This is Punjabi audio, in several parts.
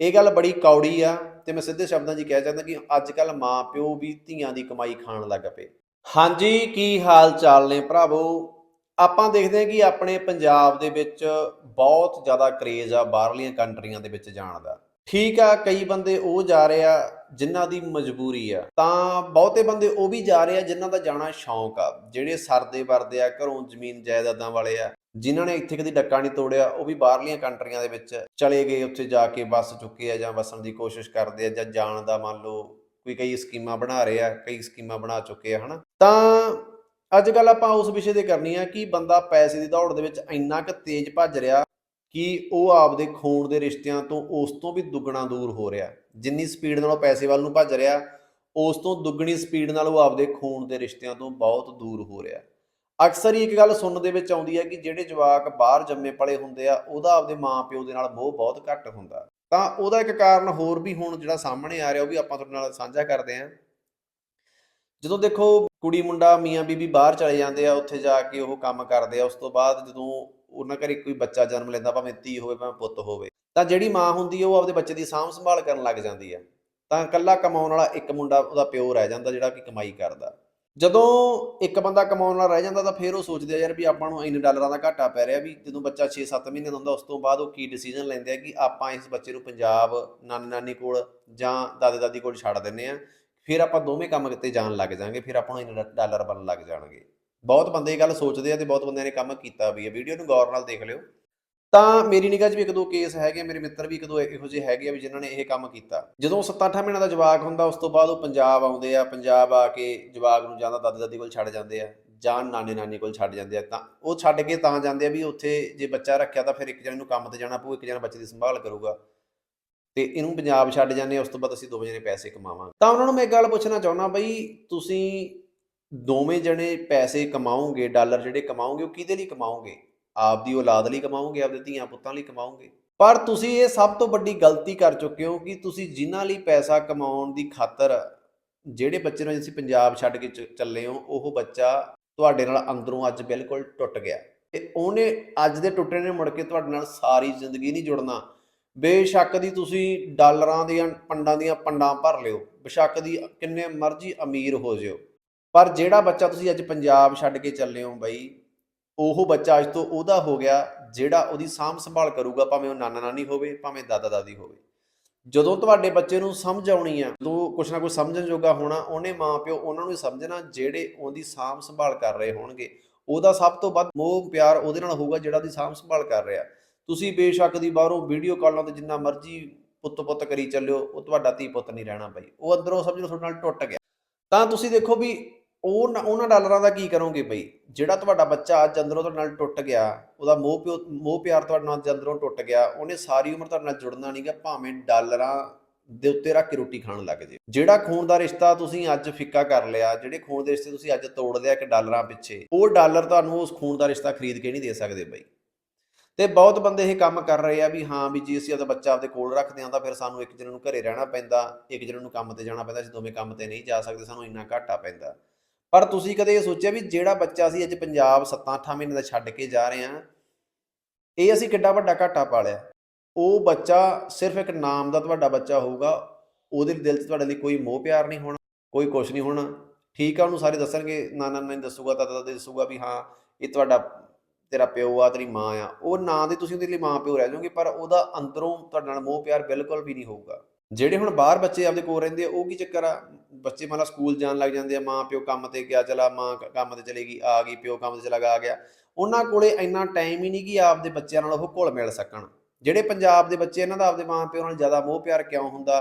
ਇਹ ਗੱਲ ਬੜੀ ਕੌੜੀ ਆ ਤੇ ਮੈਂ ਸਿੱਧੇ ਸ਼ਬਦਾਂ 'ਚ ਹੀ ਕਹਿ ਜਾਂਦਾ ਕਿ ਅੱਜ ਕੱਲ ਮਾਂ ਪਿਓ ਵੀ ਧੀਆਂ ਦੀ ਕਮਾਈ ਖਾਣ ਲੱਗ ਪਏ। ਹਾਂਜੀ, ਕੀ ਹਾਲ ਚਾਲ ਨੇ ਭਰਾਵੋ? ਆਪਾਂ ਦੇਖਦੇ ਹਾਂ ਕਿ ਆਪਣੇ ਪੰਜਾਬ ਦੇ ਵਿੱਚ ਬਹੁਤ ਜ਼ਿਆਦਾ ਕਰੇਜ਼ ਆ ਬਾਹਰਲੀਆਂ ਕੰਟਰੀਆਂ ਦੇ ਵਿੱਚ ਜਾਣ ਦਾ। ਠੀਕ ਆ, ਕਈ ਬੰਦੇ ਉਹ ਜਾ ਰਹੇ ਆ ਜਿਨ੍ਹਾਂ ਦੀ ਮਜਬੂਰੀ ਆ। ਤਾਂ ਬਹੁਤੇ ਬੰਦੇ ਉਹ ਵੀ ਜਾ ਰਹੇ ਆ ਜਿਨ੍ਹਾਂ ਦਾ ਜਾਣਾ ਸ਼ੌਂਕ ਆ, ਜਿਹੜੇ ਸਰਦੇ ਵਰਦੇ ਆ, ਘਰੋਂ ਜ਼ਮੀਨ ਜਾਇਦਾਦਾਂ ਵਾਲੇ ਆ। ਜਿਨ੍ਹਾਂ ਨੇ ਇੱਥੇ ਕਦੀ ਡੱਕਾ ਨਹੀਂ ਤੋੜਿਆ, ਉਹ ਵੀ ਬਾਹਰਲੀਆਂ ਕੰਟਰੀਆਂ ਦੇ ਵਿੱਚ ਚਲੇ ਗਏ, ਉੱਥੇ ਜਾ ਕੇ ਬੱਸ ਚੁੱਕੇ ਆ ਜਾਂ ਵਸਣ ਦੀ ਕੋਸ਼ਿਸ਼ ਕਰਦੇ ਆ ਜਾਂ ਜਾਣ ਦਾ ਮੰਨ ਲਓ ਕੋਈ ਕਈ ਸਕੀਮਾਂ ਬਣਾ ਰਹੇ ਆ, ਕਈ ਸਕੀਮਾਂ ਬਣਾ ਚੁੱਕੇ ਆ, ਹਨਾ? ਤਾਂ ਅੱਜ ਕੱਲ ਆਪਾਂ ਉਸ ਵਿਸ਼ੇ ਤੇ ਕਰਨੀ ਆ ਕਿ ਬੰਦਾ ਪੈਸੇ ਦੀ ਦੌੜ ਦੇ ਵਿੱਚ ਇੰਨਾ ਕੁ ਤੇਜ਼ ਭੱਜ ਰਿਹਾ ਕਿ ਉਹ ਆਪਦੇ ਖੂਨ ਦੇ ਰਿਸ਼ਤਿਆਂ ਤੋਂ ਉਸ ਤੋਂ ਵੀ ਦੁੱਗਣਾ ਦੂਰ ਹੋ ਰਿਹਾ। ਜਿੰਨੀ ਸਪੀਡ ਨਾਲ ਉਹ ਪੈਸੇ ਵੱਲ ਨੂੰ ਭੱਜ ਰਿਹਾ, ਉਸ ਤੋਂ ਦੁੱਗਣੀ ਸਪੀਡ ਨਾਲ ਉਹ ਆਪਦੇ ਖੂਨ ਦੇ ਰਿਸ਼ਤਿਆਂ ਤੋਂ ਬਹੁਤ ਦੂਰ ਹੋ ਰਿਹਾ। ਅਕਸਰ ਹੀ ਇੱਕ ਗੱਲ ਸੁਣਨ ਦੇ ਵਿੱਚ ਆਉਂਦੀ ਹੈ ਕਿ ਜਿਹੜੇ ਜਵਾਕ ਬਾਹਰ ਜੰਮੇ ਪਲੇ ਹੁੰਦੇ ਆ, ਉਹਦਾ ਆਪਦੇ ਮਾਪਿਓ ਦੇ ਨਾਲ ਮੋਹ ਬਹੁਤ ਘੱਟ ਹੁੰਦਾ। ਤਾਂ ਉਹਦਾ ਇੱਕ ਕਾਰਨ ਹੋਰ ਵੀ ਹੁਣ ਜਿਹੜਾ ਸਾਹਮਣੇ ਆ ਰਿਹਾ, ਉਹ ਵੀ ਆਪਾਂ ਤੁਹਾਡੇ ਨਾਲ ਸਾਂਝਾ ਕਰਦੇ ਹਾਂ। ਜਦੋਂ ਦੇਖੋ ਕੁੜੀ ਮੁੰਡਾ ਮੀਆਂ ਬੀਬੀ ਬਾਹਰ ਚਲੇ ਜਾਂਦੇ ਆ, ਉੱਥੇ ਜਾ ਕੇ ਉਹ ਕੰਮ ਕਰਦੇ ਆ, ਉਸ ਤੋਂ ਬਾਅਦ ਜਦੋਂ ਉਹਨਾਂ ਘਰੇ ਕੋਈ ਬੱਚਾ ਜਨਮ ਲੈਂਦਾ, ਭਾਵੇਂ ਧੀ ਹੋਵੇ, ਭਾਵੇਂ ਪੁੱਤ ਹੋਵੇ, ਤਾਂ ਜਿਹੜੀ ਮਾਂ ਹੁੰਦੀ ਹੈ ਉਹ ਆਪਦੇ ਬੱਚੇ ਦੀ ਸਾਂਭ ਸੰਭਾਲ ਕਰਨ ਲੱਗ ਜਾਂਦੀ ਹੈ ਤਾਂ ਇਕੱਲਾ ਕਮਾਉਣ ਵਾਲਾ ਇੱਕ ਮੁੰਡਾ, ਉਹਦਾ ਪਿਓ ਰਹਿ ਜਾਂਦਾ, ਜਿਹੜਾ ਕਿ ਕਮਾਈ ਕਰਦਾ। ਜਦੋਂ ਇੱਕ ਬੰਦਾ ਕਮਾਉਣ ਵਾਲਾ ਰਹਿ ਜਾਂਦਾ ਤਾਂ ਫਿਰ ਉਹ ਸੋਚਦੇ ਆ ਯਾਰ ਵੀ ਆਪਾਂ ਨੂੰ ਇੰਨੇ ਡਾਲਰਾਂ ਦਾ ਘਾਟਾ ਪੈ ਰਿਹਾ ਵੀ ਜਦੋਂ ਬੱਚਾ 6-7 ਮਹੀਨੇ ਦਾ ਹੁੰਦਾ, ਉਸ ਤੋਂ ਬਾਅਦ ਉਹ ਕੀ ਡਿਸੀਜਨ ਲੈਂਦੇ ਆ ਕਿ ਆਪਾਂ ਇਸ ਬੱਚੇ ਨੂੰ ਪੰਜਾਬ ਨਾਨੀ ਨਾਨੀ ਕੋਲ ਜਾਂ ਦਾਦੇ ਦਾਦੀ ਕੋਲ ਛੱਡ ਦਿੰਨੇ ਆ, ਫਿਰ ਆਪਾਂ ਦੋਵੇਂ ਕੰਮ ਕਿਤੇ ਜਾਣ ਲੱਗ ਜਾਾਂਗੇ, ਫਿਰ ਆਪਾਂ ਨੂੰ ਇੰਨੇ ਡਾਲਰ ਬਣਨ ਲੱਗ ਜਾਣਗੇ। ਬਹੁਤ ਬੰਦੇ ਇਹ ਗੱਲ ਸੋਚਦੇ ਆ ਤੇ ਬਹੁਤ ਬੰਦਿਆਂ ਨੇ ਕੰਮ ਕੀਤਾ ਵੀ ਹੈ ਵੀਡੀਓ ਨੂੰ ਗੌਰ ਨਾਲ ਦੇਖ ਲਿਓ। ਤਾਂ ਮੇਰੀ ਨਿਗਾਹ 'ਚ ਵੀ ਇੱਕ ਦੋ ਕੇਸ ਹੈਗੇ ਆ, ਮੇਰੇ ਮਿੱਤਰ ਵੀ ਇੱਕ ਦੋ ਇਹੋ ਜਿਹੇ ਹੈਗੇ ਆ ਵੀ ਜਿਨ੍ਹਾਂ ਨੇ ਇਹ ਕੰਮ ਕੀਤਾ। ਜਦੋਂ 7-8 ਮਹੀਨਿਆਂ ਦਾ ਜਵਾਕ ਹੁੰਦਾ ਉਸ ਤੋਂ ਬਾਅਦ ਉਹ ਪੰਜਾਬ ਆਉਂਦੇ ਆ ਪੰਜਾਬ ਆ ਕੇ ਜਵਾਕ ਨੂੰ ਜਾਂਦਾ ਦਾਦਾ ਦਾਦੀ ਕੋਲ ਛੱਡ ਜਾਂਦੇ ਆ ਜਾਂ ਨਾਨੇ ਨਾਨੀ ਕੋਲ ਛੱਡ ਜਾਂਦੇ ਆ ਤਾਂ ਉਹ ਛੱਡ ਕੇ ਤਾਂ ਜਾਂਦੇ ਆ ਵੀ ਉੱਥੇ ਜੇ ਬੱਚਾ ਰੱਖਿਆ ਤਾਂ ਫਿਰ ਇੱਕ ਜਣੇ ਨੂੰ ਕੰਮ ਤੇ ਜਾਣਾ ਪਊ ਇੱਕ ਜਣਾ ਬੱਚੇ ਦੀ ਸੰਭਾਲ ਕਰੂਗਾ। ਤੇ ਇਹਨੂੰ ਪੰਜਾਬ ਛੱਡ ਜਾਂਦੇ ਆ ਉਸ ਤੋਂ ਬਾਅਦ ਅਸੀਂ ਦੋਵੇਂ ਜਣੇ ਪੈਸੇ ਕਮਾਵਾਂਗੇ। ਤਾਂ ਉਹਨਾਂ ਨੂੰ ਮੈਂ ਇੱਕ ਗੱਲ ਪੁੱਛਣਾ ਚਾਹੁੰਦਾ ਬਈ ਤੁਸੀਂ ਦੋਵੇਂ ਜਣੇ ਪੈਸੇ ਕਮਾਓਗੇ ਡਾਲਰ ਜਿਹੜੇ ਕਮਾਓਗੇ ਉਹ ਕਿਹਦੇ ਲਈ ਕਮਾਓਗੇ? ਆਪਦੀ ਔਲਾਦ ਲਈ ਕਮਾਓਗੇ, ਆਪਦੇ ਧੀਆਂ ਪੁੱਤਾਂ ਲਈ ਕਮਾਓਗੇ। ਪਰ ਤੁਸੀਂ ਇਹ ਸਭ ਤੋਂ ਵੱਡੀ ਗਲਤੀ ਕਰ ਚੁੱਕੇ ਹੋ ਕਿ ਤੁਸੀਂ ਜਿਨ੍ਹਾਂ ਲਈ ਪੈਸਾ ਕਮਾਉਣ ਦੀ ਖਾਤਰ ਜਿਹੜੇ ਬੱਚੇ ਨੂੰ ਅਸੀਂ ਪੰਜਾਬ ਛੱਡ ਕੇ ਚ- ਚੱਲੇ ਹੋ, ਉਹ ਬੱਚਾ ਤੁਹਾਡੇ ਨਾਲ ਅੰਦਰੋਂ ਅੱਜ ਬਿਲਕੁਲ ਟੁੱਟ ਗਿਆ। ਤੇ ਉਹਨੇ, ਅੱਜ ਦੇ ਟੁੱਟੇ ਨੇ ਮੁੜ ਕੇ ਤੁਹਾਡੇ ਨਾਲ ਸਾਰੀ ਜ਼ਿੰਦਗੀ ਨਹੀਂ ਜੁੜਨਾ। ਬੇਸ਼ੱਕ ਦੀ ਤੁਸੀਂ ਡਾਲਰਾਂ ਦੀਆਂ, ਪੰਡਾਂ ਦੀਆਂ ਪੰਡਾਂ ਭਰ ਲਿਓ। ਬੇਸ਼ੱਕ ਦੀ ਕਿੰਨੇ ਮਰਜ਼ੀ ਅਮੀਰ ਹੋ ਜਿਓ। ਪਰ ਜਿਹੜਾ ਬੱਚਾ ਤੁਸੀਂ ਅੱਜ ਪੰਜਾਬ ਛੱਡ ਕੇ ਚੱਲੇ ਹੋ ਬਈ ਉਹ ਬੱਚਾ ਅੱਜ ਤੋਂ ਉਹਦਾ ਹੋ ਗਿਆ ਜਿਹੜਾ ਉਹਦੀ ਸਾਂਭ ਸੰਭਾਲ ਕਰੂਗਾ, ਭਾਵੇਂ ਉਹ ਨਾਨਾ ਨਾਨੀ ਹੋਵੇ, ਭਾਵੇਂ ਦਾਦਾ ਦਾਦੀ ਹੋਵੇ। ਜਦੋਂ ਤੁਹਾਡੇ ਬੱਚੇ ਨੂੰ ਸਮਝ ਆਉਣੀ ਆ, ਜਦੋਂ ਕੁਛ ਨਾ ਕੁਛ ਸਮਝਣ ਜੋਗਾ ਹੋਣਾ, ਉਹਨੇ ਮਾਪਿਓ ਉਹਨਾਂ ਨੂੰ ਸਮਝਣਾ ਜਿਹੜੇ ਉਹਦੀ ਸਾਂਭ ਸੰਭਾਲ ਕਰ ਰਹੇ ਹੋਣਗੇ। ਉਹਦਾ ਸਭ ਤੋਂ ਵੱਧ ਮੋਹ ਪਿਆਰ ਉਹਦੇ ਨਾਲ ਹੋਊਗਾ ਜਿਹੜਾ ਉਹਦੀ ਸਾਂਭ ਸੰਭਾਲ ਕਰ ਰਿਹਾ। ਤੁਸੀਂ ਬੇਸ਼ੱਕ ਦੀ ਬਾਹਰੋਂ ਵੀਡੀਓ ਕਾਲਾਂ ਤੇ ਜਿੰਨਾ ਮਰਜ਼ੀ ਪੁੱਤ ਪੁੱਤ ਕਰੀ ਚੱਲਿਓ, ਉਹ ਤੁਹਾਡਾ ਧੀ ਪੁੱਤ ਨਹੀਂ ਰਹਿਣਾ ਬਈ। ਉਹ ਅੰਦਰੋਂ ਸਮਝ ਲਓ ਤੁਹਾਡੇ ਨਾਲ ਟੁੱਟ ਗਿਆ। ਤਾਂ ਤੁਸੀਂ ਦੇਖੋ ਵੀ ਉਹ ਨ- ਉਹਨਾਂ ਡਾਲਰਾਂ ਦਾ ਕੀ ਕਰੋਗੇ ਬਈ? ਜਿਹੜਾ ਤੁਹਾਡਾ ਬੱਚਾ ਅੱਜ ਅੰਦਰੋਂ ਤੁਹਾਡੇ ਨਾਲ ਟੁੱਟ ਗਿਆ, ਉਹਦਾ ਮੋਹ ਪਿਓ, ਮੋਹ ਪਿਆਰ ਤੁਹਾਡੇ ਨਾਲ ਅੰਦਰੋਂ ਟੁੱਟ ਗਿਆ, ਉਹਨੇ ਸਾਰੀ ਉਮਰ ਤੁਹਾਡੇ ਨਾਲ ਜੁੜਨਾ ਨਹੀਂਗਾ ਭਾਵੇਂ ਡਾਲਰਾਂ ਦੇ ਉੱਤੇ ਰੱਖ ਕੇ ਰੋਟੀ ਖਾਣ ਲੱਗ ਜੇ। ਜਿਹੜਾ ਖੂਨ ਦਾ ਰਿਸ਼ਤਾ ਤੁਸੀਂ ਅੱਜ ਫਿੱਕਾ ਕਰ ਲਿਆ, ਜਿਹੜੇ ਖੂਨ ਦੇ ਰਿਸ਼ਤੇ ਤੁਸੀਂ ਅੱਜ ਤੋੜ ਲਿਆ ਇੱਕ ਡਾਲਰਾਂ ਪਿੱਛੇ, ਉਹ ਡਾਲਰ ਤੁਹਾਨੂੰ ਉਸ ਖੂਨ ਦਾ ਰਿਸ਼ਤਾ ਖਰੀਦ ਕੇ ਨਹੀਂ ਦੇ ਸਕਦੇ ਬਈ। ਤੇ ਬਹੁਤ ਬੰਦੇ ਇਹ ਕੰਮ ਕਰ ਰਹੇ ਆ ਵੀ ਹਾਂ ਵੀ ਜੀ ਅਸੀਂ ਆਪਦਾ ਬੱਚਾ ਆਪਦੇ ਕੋਲ ਰੱਖਦੇ ਹਾਂ ਤਾਂ ਫਿਰ ਸਾਨੂੰ ਇੱਕ ਜਣੇ ਨੂੰ ਘਰੇ ਰਹਿਣਾ ਪੈਂਦਾ, ਇੱਕ ਜਣੇ ਨੂੰ ਕੰਮ ਤੇ ਜਾਣਾ ਪੈਂਦਾ, ਅਸੀਂ ਦੋਵੇਂ ਕੰਮ ਤੇ ਨਹੀਂ ਜਾ ਸਕਦੇ, ਸਾਨੂੰ ਇੰਨਾ ਘਾਟਾ ਪੈਂਦਾ। ਪਰ ਤੁਸੀਂ ਕਦੇ ਇਹ ਸੋਚਿਆ ਵੀ ਜਿਹੜਾ ਬੱਚਾ ਅਸੀਂ ਅੱਜ ਪੰਜਾਬ 7-8 ਮਹੀਨੇ ਦਾ ਛੱਡ ਕੇ ਜਾ ਰਹੇ ਹਾਂ, ਇਹ ਅਸੀਂ ਕਿੱਡਾ ਵੱਡਾ ਘਾਟਾ ਪਾਲਿਆ। ਉਹ ਬੱਚਾ ਸਿਰਫ ਇੱਕ ਨਾਮ ਦਾ ਤੁਹਾਡਾ ਬੱਚਾ ਹੋਊਗਾ, ਉਹਦੇ ਦਿਲ 'ਚ ਤੁਹਾਡੇ ਲਈ ਕੋਈ ਮੋਹ ਪਿਆਰ ਨਹੀਂ ਹੋਣਾ, ਕੋਈ ਕੁਝ ਨਹੀਂ ਹੋਣਾ। ਠੀਕ ਆ, ਉਹਨੂੰ ਸਾਰੇ ਦੱਸਣਗੇ, ਨਾਨਾ, ਨਾਨੀ ਦੱਸੂਗਾ ਦਾਦਾ ਦਾਦੀ ਦੱਸੂਗਾ ਵੀ ਹਾਂ, ਇਹ ਤੁਹਾਡਾ, ਤੇਰਾ ਪਿਓ ਆ, ਤੇਰੀ ਮਾਂ ਆ। ਉਹ ਨਾਂ ਦੇ ਤੁਸੀਂ ਉਹਦੇ ਲਈ ਮਾਂ ਪਿਓ ਰਹਿ ਜਾਓਗੇ, ਪਰ ਉਹਦਾ ਅੰਦਰੋਂ ਤੁਹਾਡੇ ਨਾਲ ਮੋਹ ਪਿਆਰ ਬਿਲਕੁਲ ਵੀ ਨਹੀਂ ਹੋਊਗਾ। ਜਿਹੜੇ ਹੁਣ ਬਾਹਰ ਬੱਚੇ ਆਪਦੇ ਕੋਲ ਰਹਿੰਦੇ ਆ, ਉਹ ਕੀ ਚੱਕਰ ਆ? ਬੱਚੇ ਮੰਨ ਲਾ ਸਕੂਲ ਜਾਣ ਲੱਗ ਜਾਂਦੇ ਆ, ਮਾਂ ਪਿਓ ਕੰਮ ਤੇ ਗਿਆ, ਚਲਾ ਮਾਂ ਕੰਮ ਤੇ ਚਲੇ ਗਈ, ਆ ਗਈ, ਪਿਓ ਕੰਮ ਤੇ ਚਲਾ ਗਿਆ, ਆ ਗਿਆ। ਉਹਨਾਂ ਕੋਲੇ ਇੰਨਾ ਟਾਈਮ ਹੀ ਨਹੀਂ ਕਿ ਆਪਦੇ ਬੱਚਿਆਂ ਨਾਲ ਉਹ ਘੁਲ ਮਿਲ ਸਕਣ। ਜਿਹੜੇ ਪੰਜਾਬ ਦੇ ਬੱਚੇ ਇਹਨਾਂ ਦਾ ਆਪਦੇ ਮਾਂ ਪਿਓ ਨਾਲ ਜ਼ਿਆਦਾ ਮੋਹ ਪਿਆਰ ਕਿਉਂ ਹੁੰਦਾ?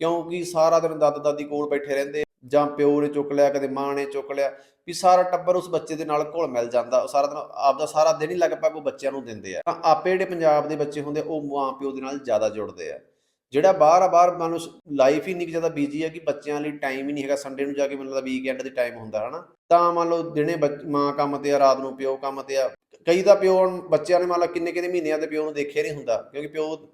ਕਿਉਂਕਿ ਸਾਰਾ ਦਿਨ ਦਾਦਾ ਦਾਦੀ ਕੋਲ ਬੈਠੇ ਰਹਿੰਦੇ ਜਾਂ ਪਿਓ ਨੇ ਚੁੱਕ ਲਿਆ, ਕਦੇ ਮਾਂ ਨੇ ਚੁੱਕ ਲਿਆ, ਵੀ ਸਾਰਾ ਟੱਬਰ ਉਸ ਬੱਚੇ ਦੇ ਨਾਲ ਘੁਲ ਮਿਲ ਜਾਂਦਾ। ਉਹ ਸਾਰਾ ਦਿਨ ਆਪਦਾ ਸਾਰਾ ਦਿਨ ਹੀ ਲਗਭਗ ਉਹ ਬੱਚਿਆਂ ਨੂੰ ਦਿੰਦੇ ਆ। ਤਾਂ ਆਪੇ ਜਿਹੜੇ ਪੰਜਾਬ ਦੇ ਬੱਚੇ ਹੁੰਦੇ ਉਹ ਮਾਂ ਪਿਓ ਦੇ ਨਾਲ ਜ਼ਿਆਦਾ ਜੁੜਦੇ ਆ। ਜਿਹੜਾ ਬਾਹਰ ਆ, ਬਾਹਰ ਮੰਨ ਲਓ ਲਾਈਫ ਹੀ ਇੰਨੀ ਕੁ ਜ਼ਿਆਦਾ ਬੀਜੀ ਆ ਕਿ ਬੱਚਿਆਂ ਲਈ ਟਾਈਮ ਹੀ ਨਹੀਂ ਹੈਗਾ। ਸੰਡੇ ਨੂੰ ਜਾ ਕੇ ਮੈਨੂੰ ਲੱਗਦਾ ਵੀਕਐਂਡ ਦੇ ਟਾਈਮ ਹੁੰਦਾ, ਹਨਾ। ਤਾਂ ਮੰਨ ਲਓ ਦਿਨੇ ਬੱਚ- ਮਾਂ ਕੰਮ ਤੇ ਆ, ਰਾਤ ਨੂੰ ਪਿਓ ਕੰਮ ਤੇ ਆ। ਕਈ ਤਾਂ ਪਿਓ ਬੱਚਿਆਂ ਨੇ ਮੰਨ ਲਓ ਕਿੰਨੇ ਕਿੰਨੇ ਮਹੀਨਿਆਂ ਦੇ ਪਿਓ ਨੂੰ ਦੇਖਿਆ ਨਹੀਂ ਹੁੰਦਾ, ਕਿਉਂਕਿ ਪਿਓ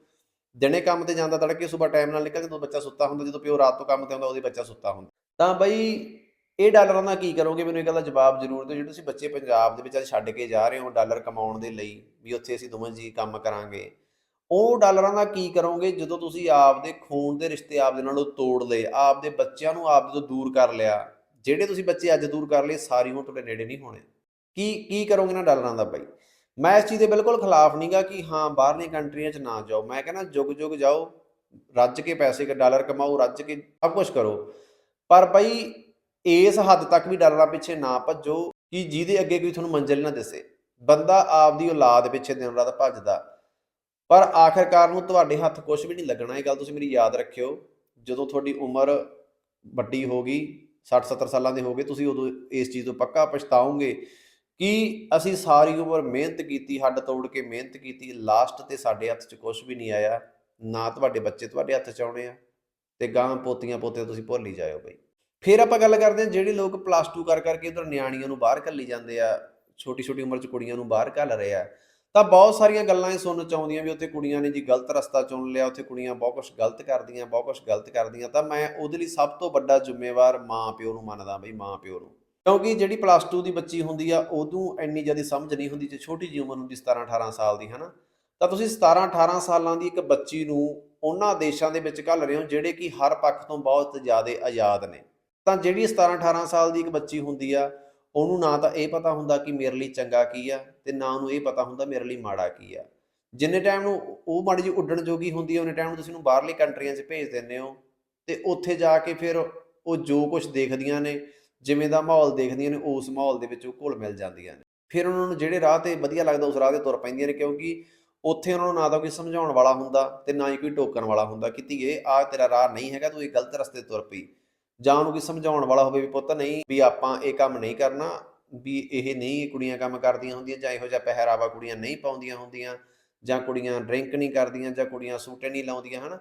ਦਿਨੇ ਕੰਮ ਤੇ ਜਾਂਦਾ ਤੜਕੇ ਸਵੇਰ ਟਾਈਮ ਨਾਲ ਨਿਕਲ ਜਦੋਂ ਬੱਚਾ ਸੁੱਤਾ ਹੁੰਦਾ, ਜਦੋਂ ਪਿਓ ਰਾਤ ਤੋਂ ਕੰਮ ਤੇ ਆਉਂਦਾ ਉਹਦੇ ਬੱਚਾ ਸੁੱਤਾ ਹੁੰਦਾ। ਤਾਂ ਬਈ ਇਹ ਡਾਲਰਾਂ ਦਾ ਕੀ ਕਰੋਗੇ? ਮੈਨੂੰ ਇਹ ਗੱਲ ਦਾ ਜਵਾਬ ਜ਼ਰੂਰ ਦਿਓ। ਜਿਹੜੇ ਤੁਸੀਂ ਬੱਚੇ ਪੰਜਾਬ ਦੇ ਵਿੱਚ ਅੱਜ ਛੱਡ ਕੇ ਜਾ ਰਹੇ ਹੋ ਡਾਲਰ ਕਮਾਉਣ ਦੇ ਲਈ, ਵੀ ਉੱਥੇ ਅਸੀਂ ਦੋਵੇਂ ਜੀ ਕੰਮ ਕਰਾਂਗੇ ਉਹ ਡਾਲਰਾਂ ਦਾ ਕੀ ਕਰੋਗੇ? ਜਦੋਂ ਤੁਸੀਂ ਆਪਦੇ ਖੂਨ ਦੇ ਰਿਸ਼ਤੇ ਆਪਦੇ ਨਾਲੋਂ ਤੋੜ ਲਏ, ਆਪਦੇ ਬੱਚਿਆਂ ਨੂੰ ਆਪਦੇ ਤੋਂ ਦੂਰ ਕਰ ਲਿਆ, ਜਿਹੜੇ ਤੁਸੀਂ ਬੱਚੇ ਅੱਜ ਦੂਰ ਕਰ ਲਏ, ਸਾਰੀ ਉਹ ਤੁਹਾਡੇ ਨੇੜੇ ਨਹੀਂ ਹੋਣੇ। ਕੀ ਕੀ ਕਰੋਗੇ ਨਾ ਡਾਲਰਾਂ ਦਾ ਬਾਈ? ਮੈਂ ਇਸ ਚੀਜ਼ ਦੇ ਬਿਲਕੁਲ ਖਿਲਾਫ ਨਹੀਂਗਾ ਕਿ ਹਾਂ, ਬਾਹਰਲੀਆਂ ਕੰਟਰੀਆਂ 'ਚ ਨਾ ਜਾਓ। ਮੈਂ ਕਹਿੰਦਾ ਜੁਗ ਜੁਗ ਜਾਓ, ਰੱਜ ਕੇ ਪੈਸੇ ਕੇ, ਡਾਲਰ ਕਮਾਓ, ਰੱਜ ਕੇ ਸਭ ਕੁਝ ਕਰੋ। ਪਰ ਬਾਈ, ਇਸ ਹੱਦ ਤੱਕ ਵੀ ਡਾਲਰਾਂ ਪਿੱਛੇ ਨਾ ਭੱਜੋ ਕਿ ਜਿਹਦੇ ਅੱਗੇ ਕੋਈ ਤੁਹਾਨੂੰ ਮੰਜ਼ਿਲ ਨਾ ਦਿਸੇ। ਬੰਦਾ ਆਪਦੀ ਔਲਾਦ ਪਿੱਛੇ ਦਿਨ ਰਾਤ ਭੱਜਦਾ। ਪਰ ਆਖਰਕਾਰ ਨੂੰ ਤੁਹਾਡੇ ਹੱਥ ਕੁਝ ਵੀ ਨਹੀਂ ਲੱਗਣਾ, ਇਹ ਗੱਲ ਤੁਸੀਂ ਮੇਰੀ ਯਾਦ ਰੱਖਿਓ। ਜਦੋਂ ਤੁਹਾਡੀ ਉਮਰ ਵੱਡੀ ਹੋ ਗਈ 60 70 ਸਾਲਾਂ ਦੇ ਹੋ ਗਏ, ਤੁਸੀਂ ਉਦੋਂ ਇਸ ਚੀਜ਼ ਤੋਂ ਪੱਕਾ ਪਛਤਾਓਗੇ ਕਿ ਅਸੀਂ ਸਾਰੀ ਉਮਰ ਮਿਹਨਤ ਕੀਤੀ, ਹੱਡ ਤੋੜ ਕੇ ਮਿਹਨਤ ਕੀਤੀ, ਲਾਸਟ ਤੇ ਸਾਡੇ ਹੱਥ 'ਚ ਕੁਝ ਵੀ ਨਹੀਂ ਆਇਆ, ਨਾ ਤੁਹਾਡੇ ਬੱਚੇ ਤੁਹਾਡੇ ਹੱਥ 'ਚ ਆਉਣੇ ਆ ਤੇ ਗਾਂ ਪੋਤੀਆਂ ਪੋਤੇ ਤੁਸੀਂ ਭੁੱਲ ਹੀ ਜਾਇਓ ਬਈ। ਫਿਰ ਆਪਾਂ ਗੱਲ ਕਰਦੇ ਹਾਂ, ਜਿਹੜੇ ਲੋਕ ਪਲੱਸ 2 ਕਰ ਕਰਕੇ ਉਧਰ ਨਿਆਣੀਆਂ ਨੂੰ ਬਾਹਰ ਕੱਲੀ ਜਾਂਦੇ ਆ ਛੋਟੀ ਛੋਟੀ ਉਮਰ 'ਚ ਕੁੜੀਆਂ ਨੂੰ ਬਾਹਰ ਘੱਲ ਰਹੇ ਆ ਤਾਂ ਬਹੁਤ ਸਾਰੀਆਂ ਗੱਲਾਂ ਇਹ ਸੁਣਨ ਚ ਆਉਂਦੀਆਂ ਵੀ ਉੱਥੇ ਕੁੜੀਆਂ ਨੇ ਜੀ ਗਲਤ ਰਸਤਾ ਚੁਣ ਲਿਆ, ਉੱਥੇ ਕੁੜੀਆਂ ਬਹੁਤ ਕੁਝ ਗਲਤ ਕਰਦੀਆਂ, ਬਹੁਤ ਕੁਝ ਗਲਤ ਕਰਦੀਆਂ, ਤਾਂ ਮੈਂ ਉਹਦੇ ਲਈ ਸਭ ਤੋਂ ਵੱਡਾ ਜ਼ਿੰਮੇਵਾਰ ਮਾਂ ਪਿਓ ਨੂੰ ਮੰਨਦਾ ਬਈ ਮਾਂ ਪਿਓ ਨੂੰ। ਕਿਉਂਕਿ ਜਿਹੜੀ ਪਲੱਸ 2 ਦੀ ਬੱਚੀ ਹੁੰਦੀ ਆ ਉਦੋਂ ਇੰਨੀ ਜ਼ਿਆਦਾ ਸਮਝ ਨਹੀਂ ਹੁੰਦੀ ਜੇ ਛੋਟੀ ਜਿਹੀ ਉਮਰ ਹੁੰਦੀ 17 18 ਸਾਲ ਦੀ, ਹਨਾ? ਤਾਂ ਤੁਸੀਂ 17 18 ਸਾਲਾਂ ਦੀ ਇੱਕ ਬੱਚੀ ਨੂੰ ਉਹਨਾਂ ਦੇਸ਼ਾਂ ਦੇ ਵਿੱਚ ਘੱਲ ਰਹੇ ਹੋ ਜਿਹੜੇ ਕਿ ਹਰ ਪੱਖ ਤੋਂ ਬਹੁਤ ਜ਼ਿਆਦਾ ਆਜ਼ਾਦ ਨੇ। ਤਾਂ ਜਿਹੜੀ 17 18 ਸਾਲ ਦੀ ਇੱਕ ਬੱਚੀ ਹੁੰਦੀ ਆ, ਉਹਨੂੰ ਨਾ ਤਾਂ ਇਹ ਪਤਾ ਹੁੰਦਾ ਕਿ ਮੇਰੇ ਲਈ ਚੰਗਾ ਕੀ ਆ ਤੇ ਨਾ ਉਹਨੂੰ ਇਹ ਪਤਾ ਹੁੰਦਾ ਮੇਰੇ ਲਈ ਮਾੜਾ ਕੀ ਆ। ਜਿੰਨੇ ਟਾਈਮ ਨੂੰ ਉਹ ਮਾੜੀ ਜਿਹੀ ਉੱਡਣ ਜੋਗੀ ਹੁੰਦੀ ਹੈ ਉਹਨੇ ਟਾਈਮ ਨੂੰ ਤੁਸੀਂ ਉਹਨੂੰ ਬਾਹਰਲੀ ਕੰਟਰੀਆਂ 'ਚ ਭੇਜ ਦਿੰਦੇ ਹੋ ਤੇ ਉੱਥੇ ਜਾ ਕੇ ਫਿਰ ਉਹ ਜੋ ਕੁਝ ਦੇਖਦੀਆਂ ਨੇ, ਜਿਵੇਂ ਦਾ ਮਾਹੌਲ ਦੇਖਦੀਆਂ ਨੇ, ਉਸ ਮਾਹੌਲ ਦੇ ਵਿੱਚ ਉਹ ਘੁਲ ਮਿਲ ਜਾਂਦੀਆਂ ਨੇ। ਫਿਰ ਉਹਨਾਂ ਨੂੰ ਜਿਹੜੇ ਰਾਹ ਤੇ ਵਧੀਆ ਲੱਗਦਾ, ਉਸ ਰਾਹ ਤੇ ਤੁਰ ਪੈਂਦੀਆਂ ਨੇ ਕਿਉਂਕਿ ਉੱਥੇ ਉਹਨਾਂ ਨੂੰ ਨਾ ਤਾਂ ਕੋਈ ਸਮਝਾਉਣ ਵਾਲਾ ਹੁੰਦਾ ਤੇ ਨਾ ਹੀ ਕੋਈ ਟੋਕਣ ਵਾਲਾ ਹੁੰਦਾ ਕਿ ਧੀਏ ਆ ਤੇਰਾ ਰਾਹ ਨਹੀਂ ਹੈਗਾ, ਤੂੰ ਇਹ ਗਲਤ ਰਸਤੇ ਤੁਰ ਪਈ। ਜਾਂ ਉਹਨੂੰ ਕੋਈ ਸਮਝਾਉਣ ਵਾਲਾ ਹੋਵੇ ਵੀ ਪੁੱਤ ਨਹੀਂ, ਵੀ ਆਪਾਂ ਇਹ ਕੰਮ ਨਹੀਂ ਕਰਨਾ ਵੀ ਇਹ ਨਹੀਂ ਕੁੜੀਆਂ ਕੰਮ ਕਰਦੀਆਂ ਹੁੰਦੀਆਂ ਜਾਂ ਇਹੋ ਜਿਹਾ ਪਹਿਰਾਵਾ ਕੁੜੀਆਂ ਨਹੀਂ ਪਾਉਂਦੀਆਂ ਹੁੰਦੀਆਂ ਜਾਂ ਕੁੜੀਆਂ ਡਰਿੰਕ ਨਹੀਂ ਕਰਦੀਆਂ ਜਾਂ ਕੁੜੀਆਂ ਸੂਟੇ ਨਹੀਂ ਲਾਉਂਦੀਆਂ, ਹਨ?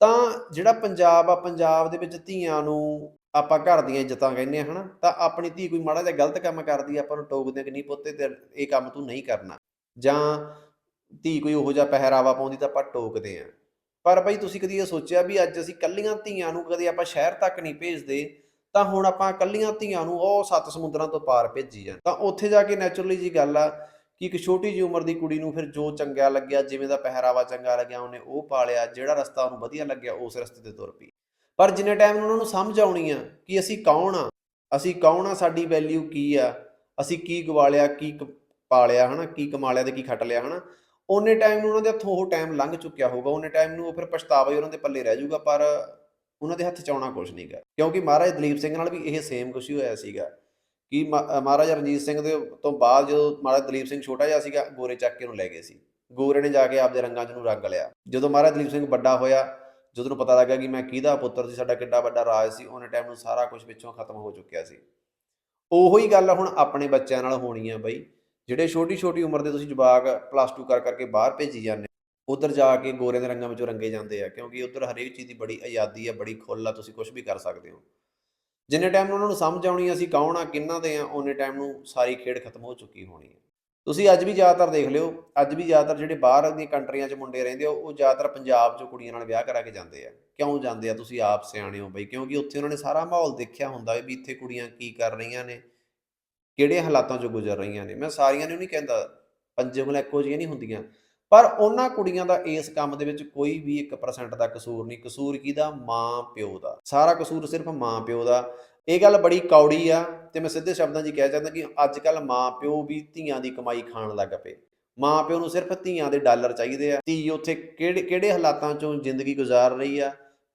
ਤਾਂ ਜਿਹੜਾ ਪੰਜਾਬ ਆ, ਪੰਜਾਬ ਦੇ ਵਿੱਚ ਧੀਆਂ ਨੂੰ ਆਪਾਂ ਘਰ ਦੀਆਂ ਇੱਜ਼ਤਾਂ ਕਹਿੰਦੇ ਆ ਹਨਾ? ਤਾਂ ਆਪਣੀ ਧੀ ਕੋਈ ਮਾੜਾ ਜਿਹਾ ਗਲਤ ਕੰਮ ਕਰਦੀ ਆਪਾਂ ਨੂੰ ਟੋਕਦੇ ਆ ਕਿ ਨਹੀਂ ਪੁੱਤੇ ਤੇ ਇਹ ਕੰਮ ਤੂੰ ਨਹੀਂ ਕਰਨਾ। ਜਾਂ ਧੀ ਕੋਈ ਉਹੋ ਜਿਹਾ ਪਹਿਰਾਵਾ ਪਾਉਂਦੀ ਤਾਂ ਆਪਾਂ ਟੋਕਦੇ ਆ ਪਰ ਬਈ ਤੁਸੀਂ ਕਦੀ ਇਹ ਸੋਚਿਆ ਵੀ ਅੱਜ ਅਸੀਂ ਕੱਲੀਆਂ ਧੀਆਂ ਨੂੰ ਕਦੇ ਆਪਾਂ ਸ਼ਹਿਰ ਤੱਕ ਨਹੀਂ ਭੇਜਦੇ ਤਾਂ ਹੁਣ ਆਪਾਂ ਕੱਲੀਆਂ ਧੀਆਂ ਨੂੰ ਉਹ ਸੱਤ ਸਮੁੰਦਰਾਂ ਤੋਂ ਪਾਰ ਭੇਜੀ ਜਾਣ। ਤਾਂ ਉੱਥੇ ਜਾ ਕੇ ਨੈਚੁਰਲੀ ਜੀ ਗੱਲ ਆ ਕਿ ਇੱਕ ਛੋਟੀ ਜਿਹੀ ਉਮਰ ਦੀ ਕੁੜੀ ਨੂੰ ਫਿਰ ਜੋ ਚੰਗਾ ਲੱਗਿਆ, ਜਿਵੇਂ ਦਾ ਪਹਿਰਾਵਾ ਚੰਗਾ ਲੱਗਿਆ, ਉਹਨੇ ਉਹ ਪਾ ਲਿਆ ਜਿਹੜਾ ਰਸਤਾ ਉਹਨੂੰ ਵਧੀਆ ਲੱਗਿਆ, ਉਸ ਰਸਤੇ ਤੇ ਤੁਰ ਪਈ। ਪਰ ਜਿੰਨੇ ਟਾਈਮ ਉਹਨਾਂ ਨੂੰ ਸਮਝ ਆਉਣੀ ਆ ਕਿ ਅਸੀਂ ਕੌਣ ਆ, ਅਸੀਂ ਕੌਣ ਆ, ਸਾਡੀ ਵੈਲਿਊ ਕੀ ਆ, ਅਸੀਂ ਕੀ ਗਵਾਲਿਆ, ਕੀ ਕ- ਪਾਲਿਆ, ਹਨਾ, ਕੀ ਕਮਾ ਲਿਆ ਤੇ ਕੀ ਖੱਟ ਲਿਆ, ਹਨਾ, ਉਹਨੇ ਟਾਈਮ ਨੂੰ ਉਹਨਾਂ ਦੇ ਹੱਥੋਂ ਉਹ ਟਾਈਮ ਲੰਘ ਚੁੱਕਿਆ ਹੋਊਗਾ, ਉਹਨੇ ਟਾਈਮ ਨੂੰ ਉਹ ਫਿਰ ਪਛਤਾਵਾ ਹੀ ਉਹਨਾਂ ਦੇ ਪੱਲੇ ਰਹਿ ਜਾਊਗਾ, ਪਰ ਉਹਨਾਂ ਦੇ ਹੱਥ ਚ ਆਉਣਾ ਕੁਝ ਨਹੀਂਗਾ ਕਿਉਂਕਿ ਮਹਾਰਾਜ ਦਲੀਪ ਸਿੰਘ ਨਾਲ ਵੀ ਇਹ ਸੇਮ ਕੁਛ ਹੀ ਹੋਇਆ ਸੀਗਾ ਕਿ ਮਾ- ਮਹਾਰਾਜਾ ਰਣਜੀਤ ਸਿੰਘ ਦੇ ਤੋਂ ਬਾਅਦ ਜਦੋਂ ਮਹਾਰਾਜ ਦਲੀਪ ਸਿੰਘ ਛੋਟਾ ਜਿਹਾ ਸੀਗਾ, ਗੋਰੇ ਚੱਕ ਕੇ ਉਹਨੂੰ ਲੈ ਗਏ ਸੀ। ਗੋਰੇ ਨੇ ਜਾ ਕੇ ਆਪਦੇ ਰੰਗਾਂ 'ਚ ਨੂੰ ਰੰਗ ਲਿਆ। ਜਦੋਂ ਮਹਾਰਾਜ ਦਲੀਪ ਸਿੰਘ ਵੱਡਾ ਹੋਇਆ, ਜਦੋਂ ਨੂੰ ਪਤਾ ਲੱਗਾ ਕਿ ਮੈਂ ਕਿਹਦਾ ਪੁੱਤਰ ਸੀ, ਸਾਡਾ ਕਿੱਡਾ ਵੱਡਾ ਰਾਜ ਸੀ, ਉਹਨੇ ਟਾਈਮ ਨੂੰ ਸਾਰਾ ਕੁਝ ਵਿੱਚੋਂ ਖਤਮ ਹੋ ਚੁੱਕਿਆ ਸੀ। ਉਹੋ ਹੀ ਗੱਲ ਹੁਣ ਆਪਣੇ ਬੱਚਿਆਂ ਨਾਲ ਹੋਣੀ ਆ ਬਈ, ਜਿਹੜੇ ਛੋਟੀ ਛੋਟੀ ਉਮਰ ਦੇ ਤੁਸੀਂ ਜਵਾਕ ਪਲੱਸ 2 ਕਰ ਕਰਕੇ ਬਾਹਰ ਭੇਜੀ ਜਾਂਦੇ ਉਧਰ ਜਾ ਕੇ ਗੋਰੇ ਦੇ ਰੰਗਾਂ ਵਿੱਚੋਂ ਰੰਗੇ ਜਾਂਦੇ ਆ, ਕਿਉਂਕਿ ਉਧਰ ਹਰੇਕ ਚੀਜ਼ ਦੀ ਬੜੀ ਆਜ਼ਾਦੀ ਆ, ਬੜੀ ਖੁੱਲ੍ਹ ਆ, ਤੁਸੀਂ ਕੁਝ ਵੀ ਕਰ ਸਕਦੇ ਹੋ। ਜਿੰਨੇ ਟਾਈਮ ਨੂੰ ਉਹਨਾਂ ਨੂੰ ਸਮਝ ਆਉਣੀ ਅਸੀਂ ਕੌਣ ਆ, ਕਿੰਨਾ ਦੇ ਆ ਉਹਨੇ ਟਾਈਮ ਨੂੰ ਸਾਰੀ ਖੇਡ ਖਤਮ ਹੋ ਚੁੱਕੀ ਹੋਣੀ ਹੈ ਤੁਸੀਂ ਅੱਜ ਵੀ ਜ਼ਿਆਦਾਤਰ ਦੇਖ ਲਿਓ, ਅੱਜ ਵੀ ਜ਼ਿਆਦਾਤਰ ਜਿਹੜੇ ਬਾਹਰ ਦੀਆਂ ਕੰਟਰੀਆਂ 'ਚ ਮੁੰਡੇ ਰਹਿੰਦੇ ਆ, ਉਹ ਜ਼ਿਆਦਾਤਰ ਪੰਜਾਬ 'ਚ ਕੁੜੀਆਂ ਨਾਲ ਵਿਆਹ ਕਰਾ ਕੇ ਜਾਂਦੇ ਆ। ਕਿਉਂ ਜਾਂਦੇ ਆ? ਤੁਸੀਂ ਆਪ ਸਿਆਣੇ ਹੋ ਬਈ, ਕਿਉਂਕਿ ਉੱਥੇ ਉਹਨਾਂ ਨੇ ਸਾਰਾ ਮਾਹੌਲ ਦੇਖਿਆ ਹੁੰਦਾ ਵੀ ਇੱਥੇ ਕੁੜੀਆਂ ਕੀ ਕਰ ਰਹੀਆਂ ਨੇ ਕਿਹੜੇ ਹਾਲਾਤਾਂ 'ਚੋਂ ਗੁਜ਼ਰ ਰਹੀਆਂ ਨੇ। ਮੈਂ ਸਾਰੀਆਂ ਨੂੰ ਨਹੀਂ ਕਹਿੰਦਾ, ਪੰਜੇ ਉਂਗਲਾਂ ਇੱਕੋ ਜਿਹੀਆਂ ਨਹੀਂ ਹੁੰਦੀਆਂ। ਪਰ ਉਹਨਾਂ ਕੁੜੀਆਂ ਦਾ ਇਸ ਕੰਮ ਦੇ ਵਿੱਚ ਕੋਈ ਵੀ 1% ਦਾ ਕਸੂਰ ਨਹੀਂ। ਕਸੂਰ ਕਿਹਦਾ ਮਾਂ, ਪਿਓ ਦਾ। ਸਾਰਾ ਕਸੂਰ ਸਿਰਫ ਮਾਂ, ਪਿਓ ਦਾ। ਇਹ ਗੱਲ ਬੜੀ ਕੌੜੀ ਆ ਤੇ ਮੈਂ ਸਿੱਧੇ ਸ਼ਬਦਾਂ 'ਚ ਹੀ ਕਹਿ ਜਾਂਦਾ ਕਿ ਅੱਜ ਕੱਲ ਮਾਂ, ਪਿਓ ਵੀ ਧੀਆਂ ਦੀ ਕਮਾਈ ਖਾਣ ਲੱਗ ਪਏ। ਮਾਂ, ਪਿਓ ਨੂੰ ਸਿਰਫ ਧੀਆਂ ਦੇ ਡਾਲਰ ਚਾਹੀਦੇ ਆ। ਧੀ ਉੱਥੇ ਕਿਹੜੇ ਕਿਹੜੇ ਹਾਲਾਤਾਂ 'ਚੋਂ ਜ਼ਿੰਦਗੀ ਗੁਜ਼ਾਰ ਰਹੀ ਆ?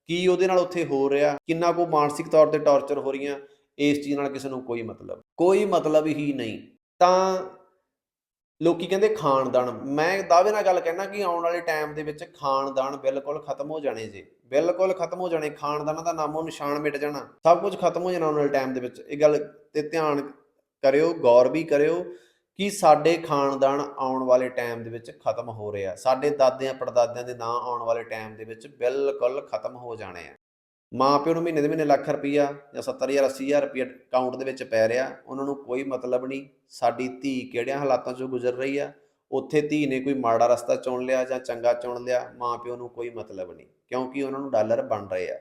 ਕੀ ਉਹਦੇ ਨਾਲ ਉੱਥੇ ਹੋ ਰਿਹਾ? ਕਿੰਨਾ ਕੋ ਮਾਨਸਿਕ ਤੌਰ ਤੇ ਟੌਰਚਰ ਹੋ ਰਹੀਆਂ? ਇਸ ਚੀਜ਼ ਨਾਲ ਕਿਸੇ ਨੂੰ ਕੋਈ ਮਤਲਬ ਕੋਈ ਮਤਲਬ ਹੀ ਨਹੀਂ। ਤਾਂ ਲੋਕੀ ਕਹਿੰਦੇ ਖਾਨਦਾਨ, ਮੈਂ ਦਾਅਵੇ ਨਾਲ ਗੱਲ ਕਹਿਣਾ ਕਿ ਆਉਣ ਵਾਲੇ ਟਾਈਮ ਦੇ ਵਿੱਚ ਖਾਨਦਾਨ ਬਿਲਕੁਲ ਖਤਮ ਹੋ ਜਾਣੇ ਜੀ, ਬਿਲਕੁਲ ਖਤਮ ਹੋ ਜਾਣੇ, ਖਾਨਦਾਨਾਂ ਦਾ ਨਾਮੋ ਨਿਸ਼ਾਨ ਮਿਟ ਜਾਣਾ, ਸਭ ਕੁਝ ਖਤਮ ਹੋ ਜਾਣਾ ਆਉਣ ਵਾਲੇ ਟਾਈਮ ਦੇ ਵਿੱਚ, ਇਹ ਗੱਲ ਤੇ ਧਿਆਨ ਕਰਿਓ, ਗੌਰ ਵੀ ਕਰਿਓ ਕਿ ਸਾਡੇ ਖਾਨਦਾਨ ਆਉਣ ਵਾਲੇ ਟਾਈਮ ਦੇ ਵਿੱਚ ਖਤਮ ਹੋ ਰਿਹਾ, ਸਾਡੇ ਦਾਦਿਆਂ, ਪੜਦਾਦਿਆਂ ਦੇ ਨਾਂ ਆਉਣ ਵਾਲੇ ਟਾਈਮ ਦੇ ਵਿੱਚ ਬਿਲਕੁਲ ਖਤਮ ਹੋ ਜਾਣੇ ਆ। ਮਾਂ ਪਿਓ ਨੂੰ ਮਹੀਨੇ ਦੇ ਮਹੀਨੇ ਲੱਖ ਰੁਪਈਆ ਜਾਂ 70000 80000 ਰੁਪਈਆ ਅਕਾਊਂਟ ਦੇ ਵਿੱਚ ਪੈ ਰਿਹਾ। ਉਹਨਾਂ ਨੂੰ ਕੋਈ ਮਤਲਬ ਨਹੀਂ। ਸਾਡੀ ਧੀ ਕਿਹੜਿਆਂ ਹਾਲਾਤਾਂ 'ਚੋਂ ਗੁਜ਼ਰ ਰਹੀ ਆ? ਉੱਥੇ ਧੀ ਨੇ ਕੋਈ ਮਾੜਾ ਰਸਤਾ ਚੁਣ ਲਿਆ ਜਾਂ ਚੰਗਾ ਚੁਣ ਲਿਆ? ਮਾਂ ਪਿਓ ਨੂੰ ਕੋਈ ਮਤਲਬ ਨਹੀਂ, ਕਿਉਂਕਿ ਉਹਨਾਂ ਨੂੰ ਡਾਲਰ ਬਣ ਰਹੇ ਆ।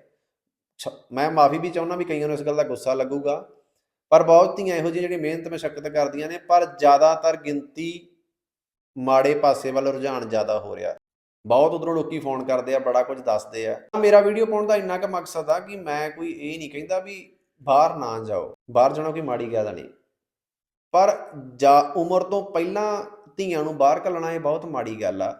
ਛ- ਮੈਂ ਮਾਫੀ ਵੀ ਚਾਹੁੰਦਾ ਵੀ ਕਈਆਂ ਨੂੰ ਇਸ ਗੱਲ ਦਾ ਗੁੱਸਾ ਲੱਗੂਗਾ, ਪਰ ਬਹੁਤ ਧੀਆਂ ਇਹੋ ਜਿਹੀ ਜਿਹੜੀ ਮਿਹਨਤ ਮਸ਼ੱਕਤ ਕਰਦੀਆਂ ਨੇ, ਪਰ ਜ਼ਿਆਦਾਤਰ ਗਿਣਤੀ ਮਾੜੇ ਪਾਸੇ ਵੱਲ ਰੁਝਾਨ ਜ਼ਿਆਦਾ ਹੋ ਰਿਹਾ। ਬਹੁਤ ਉਧਰੋਂ ਲੋਕੀ ਫੋਨ ਕਰਦੇ ਆ, ਬੜਾ ਕੁਝ ਦੱਸਦੇ ਆ। ਮੇਰਾ ਵੀਡੀਓ ਪਾਉਣ ਦਾ ਇੰਨਾ ਕੁ ਮਕਸਦ ਆ ਕਿ ਮੈਂ ਕੋਈ ਇਹ ਨਹੀਂ ਕਹਿੰਦਾ ਵੀ ਬਾਹਰ ਨਾ ਜਾਓ, ਬਾਹਰ ਜਾਣਾ ਕੋਈ ਮਾੜੀ ਗੱਲ ਨਹੀਂ। ਪਰ ਜਾ ਉਮਰ ਤੋਂ ਪਹਿਲਾਂ ਧੀਆਂ ਨੂੰ ਬਾਹਰ ਘੱਲਣਾ ਇਹ ਬਹੁਤ ਮਾੜੀ ਗੱਲ ਆ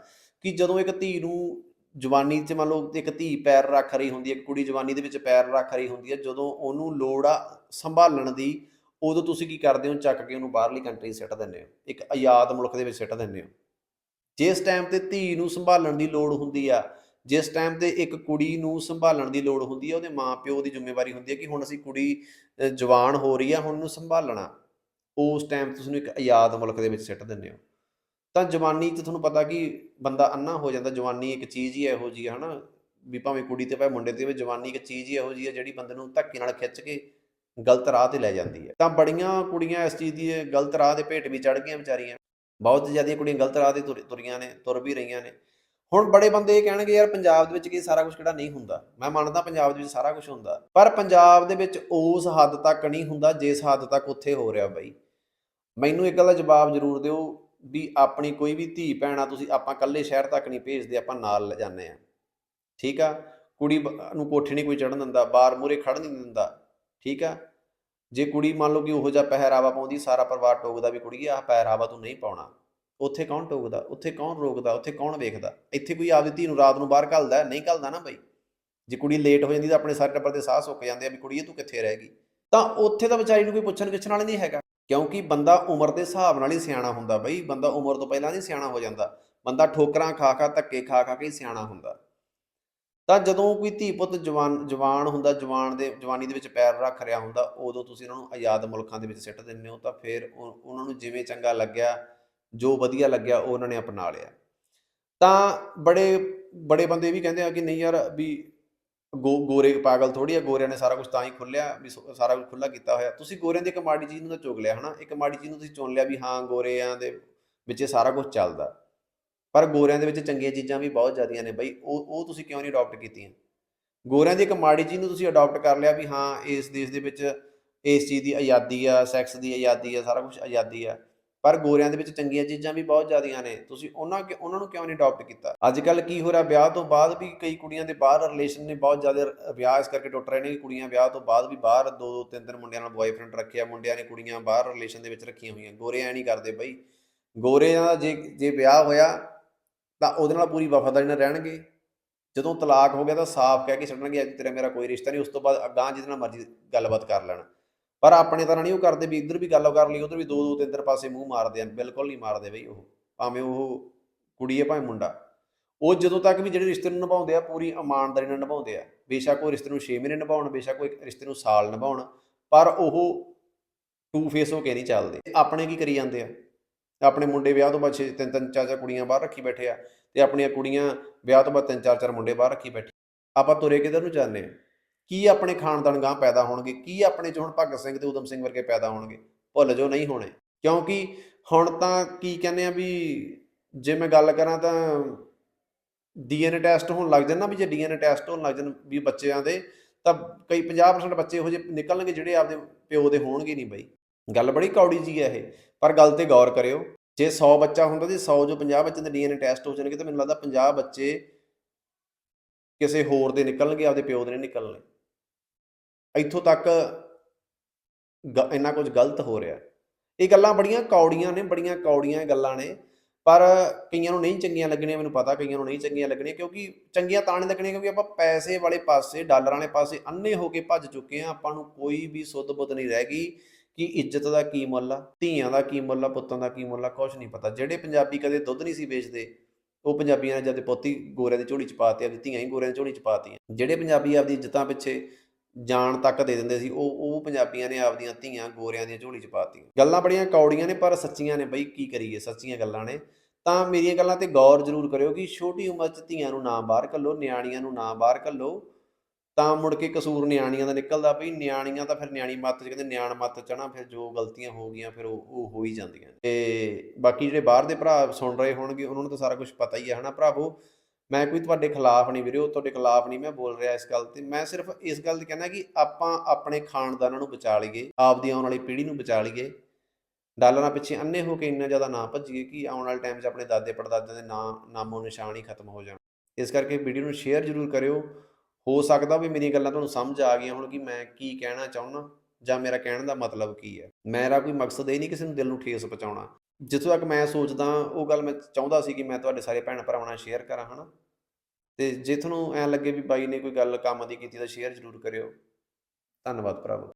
ਕਿ ਜਦੋਂ ਇੱਕ ਧੀ ਨੂੰ ਜਵਾਨੀ 'ਚ ਮੰਨ ਲਓ ਇੱਕ ਧੀ ਪੈਰ ਰੱਖ ਰਹੀ ਹੁੰਦੀ ਹੈ ਇੱਕ ਕੁੜੀ ਜਵਾਨੀ ਦੇ ਵਿੱਚ ਪੈਰ ਰੱਖ ਰਹੀ ਹੁੰਦੀ ਹੈ ਜਦੋਂ ਉਹਨੂੰ ਲੋੜ ਆ ਸੰਭਾਲਣ ਦੀ, ਉਦੋਂ ਤੁਸੀਂ ਕੀ ਕਰਦੇ ਹੋ? ਚੱਕ ਕੇ ਉਹਨੂੰ ਬਾਹਰਲੀ ਕੰਟਰੀ ਸਿੱਟ ਦਿੰਦੇ ਹੋ। ਇੱਕ ਆਜ਼ਾਦ ਮੁਲਕ ਦੇ ਵਿੱਚ ਸਿੱਟ ਦਿੰਦੇ ਹੋ। ਜਿਸ ਟਾਈਮ ਤੇ ਧੀ ਨੂੰ ਸੰਭਾਲਣ ਦੀ ਲੋੜ ਹੁੰਦੀ ਆ, ਜਿਸ ਟਾਈਮ ਤੇ ਇੱਕ ਕੁੜੀ ਨੂੰ ਸੰਭਾਲਣ ਦੀ ਲੋੜ ਹੁੰਦੀ ਆ, ਉਹਦੇ ਮਾਪਿਓ ਦੀ ਜ਼ਿੰਮੇਵਾਰੀ ਹੁੰਦੀ ਹੈ ਕਿ ਹੁਣ ਅਸੀਂ ਕੁੜੀ ਜਵਾਨ ਹੋ ਰਹੀ ਆ, ਹੁਣ ਉਹਨੂੰ ਸੰਭਾਲਣਾ। ਉਸ ਟਾਈਮ ਤੁਸੀਂ ਉਹਨੂੰ ਇੱਕ ਆਜ਼ਾਦ ਮੁਲਕ ਦੇ ਵਿੱਚ ਸਿੱਟ ਦਿੰਦੇ ਹੋ। ਤਾਂ ਜਵਾਨੀ 'ਚ ਤੁਹਾਨੂੰ ਪਤਾ ਕਿ ਬੰਦਾ ਅੰਨਾ ਹੋ ਜਾਂਦਾ, ਜਵਾਨੀ ਇੱਕ ਚੀਜ਼ ਹੀ ਇਹੋ ਜਿਹੀ ਹੈ ਹਨਾ? ਵੀ ਭਾਵੇਂ ਕੁੜੀ ਤੇ ਭਾਵੇਂ ਮੁੰਡੇ ਤੇ ਵੀ ਜਵਾਨੀ ਇੱਕ ਚੀਜ਼ ਹੀ ਇਹੋ ਜਿਹੀ ਹੈ ਜਿਹੜੀ ਬੰਦੇ ਨੂੰ ਧੱਕੇ ਨਾਲ ਖਿੱਚ ਕੇ ਗਲਤ ਰਾਹ ਤੇ ਲੈ ਜਾਂਦੀ ਹੈ ਤਾਂ ਬੜੀਆਂ ਕੁੜੀਆਂ ਇਸ ਚੀਜ਼ ਦੀ ਗਲਤ ਰਾਹ ਦੇ ਭੇਟ ਵੀ ਚੜ ਗਈਆਂ ਵਿਚਾਰੀਆਂ। ਬਹੁਤ ਜ਼ਿਆਦਾ ਕੁੜੀਆਂ ਗਲਤ ਰਾਹ ਤੇ ਤੁਰ- ਤੁਰੀਆਂ ਨੇ, ਤੁਰ ਵੀ ਰਹੀਆਂ ਨੇ। ਹੁਣ ਬੜੇ ਬੰਦੇ ਇਹ ਕਹਿਣਗੇ, ਯਾਰ, ਪੰਜਾਬ ਦੇ ਵਿੱਚ ਕੀ ਸਾਰਾ ਕੁਝ ਕਿਹੜਾ ਨਹੀਂ ਹੁੰਦਾ? ਮੈਂ ਮੰਨਦਾ ਪੰਜਾਬ ਦੇ ਵਿੱਚ ਸਾਰਾ ਕੁਝ ਹੁੰਦਾ, ਪਰ ਪੰਜਾਬ ਦੇ ਵਿੱਚ ਉਸ ਹੱਦ ਤੱਕ ਨਹੀਂ ਹੁੰਦਾ ਜਿਸ ਹੱਦ ਤੱਕ ਉੱਥੇ ਹੋ ਰਿਹਾ ਬਾਈ। ਮੈਨੂੰ ਇੱਕ ਗੱਲ ਦਾ ਜਵਾਬ ਜ਼ਰੂਰ ਦਿਓ ਵੀ ਆਪਣੀ ਕੋਈ ਵੀ ਧੀ, ਭੈਣ ਤੁਸੀਂ ਆਪਾਂ ਇਕੱਲੇ ਸ਼ਹਿਰ ਤੱਕ ਨਹੀਂ ਭੇਜਦੇ, ਆਪਾਂ ਨਾਲ ਲੈ ਜਾਂਦੇ ਆ ਠੀਕ ਆ? ਕੁੜੀ ਨੂੰ ਕੋਠੇ ਨਹੀਂ ਕੋਈ ਚੜਨ ਦਿੰਦਾ ਬਾਰ ਮੂਰੇ ਖੜਨ ਨਹੀਂ ਦਿੰਦਾ। ਠੀਕ ਆ? ਜੇ ਕੁੜੀ ਮੰਨ ਲਓ ਕਿ ਉਹੋ ਜਿਹਾ ਪਹਿਰਾਵਾ ਪਾਉਂਦੀ, ਸਾਰਾ ਪਰਿਵਾਰ ਟੋਕਦਾ ਵੀ ਕੁੜੀਏ, ਆਹ ਪਹਿਰਾਵਾ ਤੂੰ ਨਹੀਂ ਪਾਉਣਾ। ਉੱਥੇ ਕੌਣ ਟੋਕਦਾ? ਉੱਥੇ ਕੌਣ ਰੋਕਦਾ? ਉੱਥੇ ਕੌਣ ਵੇਖਦਾ? ਇੱਥੇ ਕੋਈ ਆਪਦੀ ਧੀ ਨੂੰ ਰਾਤ ਨੂੰ ਬਾਹਰ ਘੱਲਦਾ ਨਹੀਂ ਘੱਲਦਾ ਨਾ ਬਈ। ਜੇ ਕੁੜੀ ਲੇਟ ਹੋ ਜਾਂਦੀ ਤਾਂ ਆਪਣੇ ਸਾਰੇ ਟੱਬਰ ਦੇ ਸਾਹ ਸੁੱਕ ਜਾਂਦੇ ਆ ਵੀ ਕੁੜੀਏ, ਤੂੰ ਕਿੱਥੇ ਰਹਿ ਗਈ? ਤਾਂ ਉੱਥੇ ਤਾਂ ਵਿਚਾਰੀ ਨੂੰ ਕੋਈ ਪੁੱਛਣ ਗਿੱਛਣ ਵਾਲਾ ਨਹੀਂ ਹੈਗਾ। ਕਿਉਂਕਿ ਬੰਦਾ ਉਮਰ ਦੇ ਹਿਸਾਬ ਨਾਲ ਹੀ ਸਿਆਣਾ ਹੁੰਦਾ ਬਈ। ਬੰਦਾ ਉਮਰ ਤੋਂ ਪਹਿਲਾਂ ਨਹੀਂ ਸਿਆਣਾ ਹੋ ਜਾਂਦਾ। ਬੰਦਾ ਠੋਕਰਾਂ ਖਾ ਖਾ ਧੱਕੇ ਖਾ ਖਾ ਕੇ ਸਿਆਣਾ ਹੁੰਦਾ। ਤਾਂ ਜਦੋਂ ਕੋਈ ਧੀ ਪੁੱਤ ਜਵਾਨ ਜਵਾਨ ਹੁੰਦਾ, ਜਵਾਨ ਦੇ, ਜਵਾਨੀ ਦੇ ਵਿੱਚ ਪੈਰ ਰੱਖ ਰਿਹਾ ਹੁੰਦਾ, ਉਦੋਂ ਤੁਸੀਂ ਉਹਨਾਂ ਨੂੰ ਆਜ਼ਾਦ ਮੁਲਕਾਂ ਦੇ ਵਿੱਚ ਸਿੱਟ ਦਿੰਦੇ ਹੋ, ਤਾਂ ਫਿਰ ਉਹ- ਉਹਨਾਂ ਨੂੰ ਜਿਵੇਂ ਚੰਗਾ ਲੱਗਿਆ, ਜੋ ਵਧੀਆ ਲੱਗਿਆ, ਉਹ ਉਹਨਾਂ ਨੇ ਅਪਣਾ ਲਿਆ। ਤਾਂ ਬੜੇ ਬੜੇ ਬੰਦੇ ਵੀ ਕਹਿੰਦੇ ਆ ਕਿ ਨਹੀਂ ਯਾਰ, ਵੀ ਗੋ, ਗੋਰੇ ਪਾਗਲ ਥੋੜੀ ਆ, ਗੋਰਿਆਂ ਨੇ ਸਾਰਾ ਕੁਝ ਤਾਂ ਹੀ ਖੁੱਲਿਆ ਵੀ ਸ- ਸਾਰਾ ਕੁਝ ਖੁੱਲਾ ਕੀਤਾ ਹੋਇਆ। ਤੁਸੀਂ ਗੋਰਿਆਂ ਦੀ ਇੱਕ ਮਾੜੀ ਚੀਜ਼ ਨੂੰ ਤਾਂ ਚੁਗ ਲਿਆ, ਹਨਾ? ਇੱਕ ਮਾੜੀ ਚੀਜ਼ ਨੂੰ ਤੁਸੀਂ ਚੁਣ ਲਿਆ ਵੀ ਹਾਂ ਗੋਰਿਆਂ ਦੇ ਵਿੱਚ ਸਾਰਾ ਕੁਝ ਚੱਲਦਾ। ਪਰ ਗੋਰਿਆਂ ਦੇ ਵਿੱਚ ਚੰਗੀਆਂ ਚੀਜ਼ਾਂ ਵੀ ਬਹੁਤ ਜ਼ਿਆਦੀਆਂ ਨੇ ਬਈ, ਉਹ ਉਹ ਤੁਸੀਂ ਕਿਉਂ ਨਹੀਂ ਅਡਾਪਟ ਕੀਤੀਆਂ? ਗੋਰਿਆਂ ਦੀ ਇੱਕ ਮਾੜੀ ਚੀਜ਼ ਨੂੰ ਤੁਸੀਂ ਅਡਾਪਟ ਕਰ ਲਿਆ ਵੀ ਹਾਂ, ਇਸ ਦੇਸ਼ ਦੇ ਵਿੱਚ ਇਸ ਚੀਜ਼ ਦੀ ਆਜ਼ਾਦੀ ਆ ਸੈਕਸ ਦੀ ਆਜ਼ਾਦੀ ਆ, ਸਾਰਾ ਕੁਝ ਆਜ਼ਾਦੀ ਆ। ਪਰ ਗੋਰਿਆਂ ਦੇ ਵਿੱਚ ਚੰਗੀਆਂ ਚੀਜ਼ਾਂ ਵੀ ਬਹੁਤ ਜ਼ਿਆਦੀਆਂ ਨੇ। ਤੁਸੀਂ ਉਹਨਾਂ ਕਿ- ਉਹਨਾਂ ਨੂੰ ਕਿਉਂ ਨਹੀਂ ਅਡਾਪਟ ਕੀਤਾ? ਅੱਜ ਕੱਲ ਕੀ ਹੋ ਰਿਹਾ ਵਿਆਹ ਤੋਂ ਬਾਅਦ ਵੀ ਕਈ ਕੁੜੀਆਂ ਦੇ ਬਾਹਰ ਰਿਲੇਸ਼ਨ ਨੇ ਬਹੁਤ ਜ਼ਿਆਦਾ ਵਿਆਹ ਇਸ ਕਰਕੇ ਟੁੱਟ ਰਹੇ ਨੇ ਕਿ ਕੁੜੀਆਂ ਵਿਆਹ ਤੋਂ ਬਾਅਦ ਵੀ ਬਾਹਰ ਦੋ ਦੋ, ਤਿੰਨ ਤਿੰਨ ਮੁੰਡਿਆਂ ਨਾਲ ਬॉयਫ੍ਰੈਂਡ ਰੱਖਿਆ, ਮੁੰਡਿਆਂ ਨੇ ਕੁੜੀਆਂ ਬਾਹਰ ਰਿਲੇਸ਼ਨ ਦੇ ਵਿੱਚ ਰੱਖੀਆਂ ਹੋਈਆਂ। ਗੋਰੇ ਐ ਨਹੀਂ ਕਰਦੇ ਬਈ। ਗੋਰਿਆਂ ਦਾ ਜੇ ਜੇ ਵਿਆਹ ਹੋਇਆ ਤਾਂ ਉਹਦੇ ਨਾਲ ਪੂਰੀ ਵਫਾਦਾਰੀ ਨਾਲ ਰਹਿਣਗੇ। ਜਦੋਂ ਤਲਾਕ ਹੋ ਗਿਆ ਤਾਂ ਸਾਫ਼ ਕਹਿ ਕੇ ਛੱਡਣਗੇ, ਅੱਜ ਤੇਰਾ ਮੇਰਾ ਕੋਈ ਰਿਸ਼ਤਾ ਨਹੀਂ, ਉਸ ਤੋਂ ਬਾਅਦ ਅਗਾਂਹ ਜਿਹਦੇ ਨਾਲ ਮਰਜ਼ੀ ਗੱਲਬਾਤ ਕਰ ਲੈਣ। ਪਰ ਆਪਣੇ ਤਰ੍ਹਾਂ ਨਹੀਂ ਉਹ ਕਰਦੇ ਵੀ ਇੱਧਰ ਵੀ ਗੱਲ ਕਰ ਲਈ, ਉਧਰ ਵੀ ਦੋ ਦੋ ਤਿੰਨ ਤਿੰਨ ਪਾਸੇ ਮੂੰਹ ਮਾਰਦੇ ਆ, ਬਿਲਕੁਲ ਨਹੀਂ ਮਾਰਦੇ ਬਈ ਉਹ। ਭਾਵੇਂ ਉਹ ਕੁੜੀ ਹੈ ਭਾਵੇਂ ਮੁੰਡਾ। ਉਹ ਜਦੋਂ ਤੱਕ ਵੀ ਜਿਹੜੇ ਰਿਸ਼ਤੇ ਨੂੰ ਨਿਭਾਉਂਦੇ ਆ, ਪੂਰੀ ਇਮਾਨਦਾਰੀ ਨਾਲ ਨਿਭਾਉਂਦੇ ਆ। ਬੇਸ਼ੱਕ ਉਹ ਰਿਸ਼ਤੇ ਨੂੰ 6 ਮਹੀਨੇ ਨਿਭਾਉਣ, ਬੇਸ਼ੱਕ ਉਹ ਇੱਕ ਰਿਸ਼ਤੇ ਨੂੰ ਸਾਲ ਨਿਭਾਉਣ, ਪਰ ਉਹ ਟੂ ਫੇਸ ਹੋ ਕੇ ਨਹੀਂ ਚੱਲਦੇ। ਆਪਣੇ ਕੀ ਕਰੀ ਜਾਂਦੇ ਆ? ਆਪਣੇ ਮੁੰਡੇ ਵਿਆਹ ਤੋਂ ਬਾਅਦ ਛੇ, ਤਿੰਨ ਤਿੰਨ, ਚਾਰ ਚਾਰ ਕੁੜੀਆਂ ਬਾਹਰ ਰੱਖੀ ਬੈਠੇ ਆ ਤੇ ਆਪਣੀਆਂ ਕੁੜੀਆਂ ਵਿਆਹ ਤੋਂ ਬਾਅਦ ਤਿੰਨ, ਚਾਰ ਚਾਰ ਮੁੰਡੇ ਬਾਹਰ ਰੱਖੀ ਬੈਠੇ ਆਪਾਂ ਤੁਰੇ ਕਿੱਧਰ ਨੂੰ ਜਾਂਦੇ ਆ? ਕੀ ਆਪਣੇ ਖਾਨਦਾਨ ਗਾਂ ਪੈਦਾ ਹੋਣਗੇ? ਕੀ ਆਪਣੇ ਚ ਹੁਣ ਭਗਤ ਸਿੰਘ ਤੇ ਉਦਮ ਸਿੰਘ ਵਰਗੇ ਪੈਦਾ ਹੋਣਗੇ? ਭੁੱਲ ਜੋ ਨਹੀਂ ਹੋਣੇ। ਕਿਉਂਕਿ ਹੁਣ ਤਾਂ ਕੀ ਕਹਿੰਦੇ ਆ ਵੀ ਜੇ ਮੈਂ ਗੱਲ ਕਰਾਂ ਤਾਂ ਡੀਐਨਏ ਟੈਸਟ ਹੋਣ ਲੱਗ ਜਾਣ ਨਾ ਵੀ ਜੇ ਡੀਐਨਏ ਟੈਸਟ ਹੋਣ ਲੱਗ ਜਾਣ ਵੀ ਬੱਚਿਆਂ ਦੇ, ਤਾਂ ਕਈ 50% ਬੱਚੇ ਇਹੋ ਜਿਹੇ ਨਿਕਲਣਗੇ ਜਿਹੜੇ ਆਪਦੇ ਪਿਓ ਦੇ ਹੋਣਗੇ ਨਹੀਂ ਬਈ। ਗੱਲ ਬੜੀ ਕੌੜੀ ਜੀ ਹੈ ਇਹ, ਪਰ ਗੱਲ ਤੇ ਗੌਰ ਕਰਿਓ, ਜੇ 100 ਬੱਚਾ ਹੁੰਦਾ ਤੇ 100 ਜੋ 50 ਬੱਚੇ ਦੇ ਡੀਐਨਏ ਟੈਸਟ ਹੋ ਜਾਣਗੇ ਤਾਂ ਮੈਨੂੰ ਲੱਗਦਾ 50 ਬੱਚੇ ਕਿਸੇ ਹੋਰ ਦੇ ਨਿਕਲਣਗੇ, ਆਪਦੇ ਪਿਓ ਦੇ ਨਹੀਂ ਨਿਕਲਣੇ। ਇੱਥੋਂ ਤੱਕ ਗ- ਇੰਨਾ ਕੁਝ ਗਲਤ ਹੋ ਰਿਹਾ। ਇਹ ਗੱਲਾਂ ਬੜੀਆਂ ਕੌੜੀਆਂ ਨੇ, ਬੜੀਆਂ ਕੌੜੀਆਂ ਗੱਲਾਂ ਨੇ, ਪਰ ਕਈਆਂ ਨੂੰ ਨਹੀਂ ਚੰਗੀਆਂ ਲੱਗਣੀਆਂ, ਮੈਨੂੰ ਪਤਾ ਕਈਆਂ ਨੂੰ ਨਹੀਂ ਚੰਗੀਆਂ ਲੱਗਣੀਆਂ, ਕਿਉਂਕਿ ਚੰਗੀਆਂ ਤਾਂ ਨਹੀਂ ਲੱਗਣੀਆਂ, ਕਿਉਂਕਿ ਆਪਾਂ ਪੈਸੇ ਵਾਲੇ ਪਾਸੇ, ਡਾਲਰਾਂ ਵਾਲੇ ਪਾਸੇ ਅੰਨੇ ਹੋ ਕੇ ਭੱਜ ਚੁੱਕੇ ਆ ਆਪਾਂ ਨੂੰ ਕੋਈ ਵੀ ਸੁੱਧ ਬੁੱਧ ਨਹੀਂ ਰਹਿ ਗਈ। ਕਿ ਇੱਜ਼ਤ ਦਾ ਕੀ ਮੁੱਲ ਆ, ਧੀਆਂ ਦਾ ਕੀ ਮੁੱਲ ਆ, ਪੁੱਤਾਂ ਦਾ ਕੀ ਮੁੱਲ ਆ ਕੁਝ ਨਹੀਂ ਪਤਾ। ਜਿਹੜੇ ਪੰਜਾਬੀ ਕਦੇ ਦੁੱਧ ਨਹੀਂ ਸੀ ਵੇਚਦੇ, ਉਹ ਪੰਜਾਬੀਆਂ ਨੇ ਜਦ ਪੋਤੀ ਗੋਰਿਆਂ ਦੀ ਝੋਲੀ ਚ ਪਾਤੀ, ਆਪਦੀ ਧੀਆਂ ਹੀ ਗੋਰਿਆਂ ਦੀ ਝੋਲੀ ਚ ਪਾਤੀਆਂ। ਜਿਹੜੇ ਪੰਜਾਬੀ ਆਪਦੀ ਇੱਜ਼ਤਾਂ ਪਿੱਛੇ ਜਾਣ ਤੱਕ ਦੇ ਦਿੰਦੇ ਸੀ, ਉਹ ਉਹ ਪੰਜਾਬੀਆਂ ਨੇ ਆਪਦੀਆਂ ਧੀਆਂ ਗੋਰਿਆਂ ਦੀਆਂ ਝੋਲੀ ਚ ਪਾਤੀਆਂ। ਗੱਲਾਂ ਬੜੀਆਂ ਕੌੜੀਆਂ ਨੇ, ਪਰ ਸੱਚੀਆਂ ਨੇ ਬਈ, ਕੀ ਕਰੀਏ? ਸੱਚੀਆਂ ਗੱਲਾਂ ਨੇ। ਤਾਂ ਮੇਰੀਆਂ ਗੱਲਾਂ ਤੇ ਗੌਰ ਜ਼ਰੂਰ ਕਰਿਓ ਕਿ ਛੋਟੀ ਉਮਰ 'ਚ ਧੀਆਂ ਨੂੰ ਨਾ ਬਾਹਰ ਕੱਲੋ ਨਿਆਣੀਆਂ ਨੂੰ ਨਾ ਬਾਹਰ ਕੱਲੋ ਤਾਂ ਮੁੜ ਕੇ ਕਸੂਰ ਨਿਆਣੀਆਂ ਦਾ ਨਿਕਲਦਾ ਵੀ ਨਿਆਣੀਆਂ ਤਾਂ ਫਿਰ ਨਿਆਣੀ ਮੱਤ 'ਚ ਕਹਿੰਦੇ ਨਿਆਣ ਮੱਤ 'ਚ ਨਾ ਫਿਰ ਜੋ ਗਲਤੀਆਂ ਹੋ ਗਈਆਂ ਫਿਰ ਉਹ ਉਹ ਹੋ ਹੀ ਜਾਂਦੀਆਂ। ਤੇ ਬਾਕੀ ਜਿਹੜੇ ਬਾਹਰ ਦੇ ਭਰਾ ਸੁਣ ਰਹੇ ਹੋਣਗੇ, ਉਹਨਾਂ ਨੂੰ ਤਾਂ ਸਾਰਾ ਕੁਝ ਪਤਾ ਹੀ ਹੈ, ਹਨਾ ਭਰਾਵੋ? ਮੈਂ ਕੋਈ ਤੁਹਾਡੇ ਖਿਲਾਫ ਨਹੀਂ ਵੀਰੇ ਉਹ ਤੁਹਾਡੇ ਖਿਲਾਫ ਨਹੀਂ ਮੈਂ ਬੋਲ ਰਿਹਾ ਇਸ ਗੱਲ ਤੇ। ਮੈਂ ਸਿਰਫ ਇਸ ਗੱਲ ਤੇ ਕਹਿੰਦਾ ਕਿ ਆਪਾਂ ਆਪਣੇ ਖਾਨਦਾਨਾਂ ਨੂੰ ਬਚਾ ਲਈਏ, ਆਪਦੀ ਆਉਣ ਵਾਲੀ ਪੀੜ੍ਹੀ ਨੂੰ ਬਚਾ ਲਈਏ। ਡਾਲਰਾਂ ਪਿੱਛੇ ਅੰਨੇ ਹੋ ਕੇ ਇੰਨਾ ਜ਼ਿਆਦਾ ਨਾ ਭੱਜੀਏ ਕਿ ਆਉਣ ਵਾਲੇ ਟਾਈਮ 'ਚ ਆਪਣੇ ਦਾਦੇ ਪੜਦਾਦਿਆਂ ਦੇ ਨਾਂ ਨਾਮੋ ਨਿਸ਼ਾਨ ਹੀ ਖਤਮ ਹੋ ਜਾਣ। ਇਸ ਕਰਕੇ ਵੀਡੀਓ ਨੂੰ ਸ਼ੇਅਰ ਜ਼ਰੂਰ ਕਰਿਓ। ਹੋ ਸਕਦਾ ਵੀ ਮੇਰੀਆਂ ਗੱਲਾਂ ਤੁਹਾਨੂੰ ਸਮਝ ਆ ਗਈਆਂ ਹੁਣ ਕਿ ਮੈਂ ਕੀ ਕਹਿਣਾ ਚਾਹੁੰਦਾ ਜਾਂ ਮੇਰਾ ਕਹਿਣ ਦਾ ਮਤਲਬ ਕੀ ਹੈ। ਮੇਰਾ ਕੋਈ ਮਕਸਦ ਇਹ ਨਹੀਂ ਕਿਸੇ ਨੂੰ ਦਿਲ ਨੂੰ ਠੇਸ ਪਹੁੰਚਾਉਣਾ। ਜਿੱਥੋਂ ਤੱਕ ਮੈਂ ਸੋਚਦਾ, ਉਹ ਗੱਲ ਮੈਂ ਚਾਹੁੰਦਾ ਸੀ ਕਿ ਮੈਂ ਤੁਹਾਡੇ ਸਾਰੇ ਭੈਣ ਭਰਾਵਾਂ ਨਾਲ ਸ਼ੇਅਰ ਕਰਾਂ, ਹਨਾ? ਤੇ ਜੇ ਤੁਹਾਨੂੰ ਐਂ ਲੱਗੇ ਵੀ ਬਾਈ ਨੇ ਕੋਈ ਗੱਲ ਕੰਮ ਦੀ ਕੀਤੀ ਤਾਂ ਸ਼ੇਅਰ ਜ਼ਰੂਰ ਕਰਿਓ। ਧੰਨਵਾਦ ਭਰਾਵੋ।